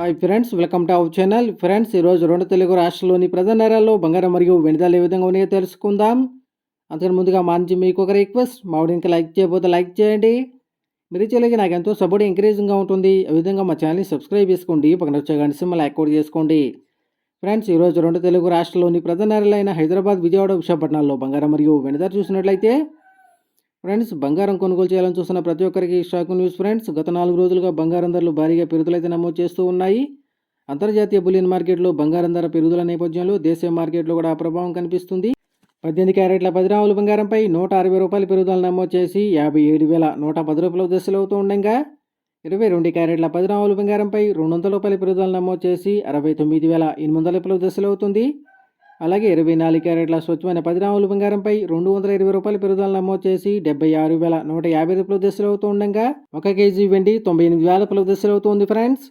Hi friends welcome to our channel. Friends ఈరోజు రెండు తెలుగు రాష్ట్రాల్లోని ప్రధాన నగరాల్లో బంగారం మరియు వెనుదలు ఏ విధంగా ఉన్నాయో తెలుసుకుందాం. అంతకు ముందుగా మా నుంచి మీకు ఒక రిక్వెస్ట్ మా ఇంకా లైక్ చేయబోతే లైక్ చేయండి. మీరు చేయలేక నాకు ఎంతో సపోర్ట్ ఎంకరేజింగ్గా ఉంటుంది. ఆ విధంగా మా ఛానల్ని సబ్స్క్రైబ్ చేసుకోండి పక్కన వచ్చే గంట సింబల్ యాక్టివేట్ చేసుకోండి. ఫ్రెండ్స్ ఈరోజు రెండు తెలుగు రాష్ట్రాల్లోని ప్రధాన నగరాలైన హైదరాబాద్ విజయవాడ విశాఖపట్నాల్లో బంగారం మరియు వెనుదలు చూసినట్లయితే ఫ్రెండ్స్ బంగారం కొనుగోలు చేయాలని చూస్తున్న ప్రతి ఒక్కరికి షాక్ న్యూస్ ఫ్రెండ్స్ గత నాలుగు రోజులుగా బంగారం ధరలు భారీగా పెరుగుదలైతే నమోదు చేస్తూ ఉన్నాయి. అంతర్జాతీయ బులియన్ మార్కెట్లో బంగారం ధర పెరుగుదల నేపథ్యంలో దేశీయ మార్కెట్లో కూడా ప్రభావం కనిపిస్తుంది. పద్దెనిమిది క్యారెట్ల పది రాముల బంగారంపై నూట అరవై రూపాయల పెరుగుదల నమోదు చేసి యాభై ఏడు వేల నూట పది రూపాయల దశలు అవుతూ ఉండగా ఇరవై రెండు క్యారెట్ల పది రాముల బంగారంపై రెండు వందల రూపాయల పెరుగుదల నమోదు చేసి అరవై తొమ్మిది వేల ఎనిమిది వందల రూపాయల దశలు అవుతుంది. అలాగే ఇరవై నాలుగు క్యారెట్ల స్వచ్ఛమైన పది రాముల బంగారంపై రెండు వందల ఇరవై రూపాయల పెరుగుదల నమోదు చేసి డెబ్బై ఆరు వేల నూట యాభై రూపాయల దశలు అవుతూ ఉండగా ఒక కేజీ వెండి తొంభై ఎనిమిది వేల రూపాయల దశలు అవుతుంది ఫ్రెండ్స్.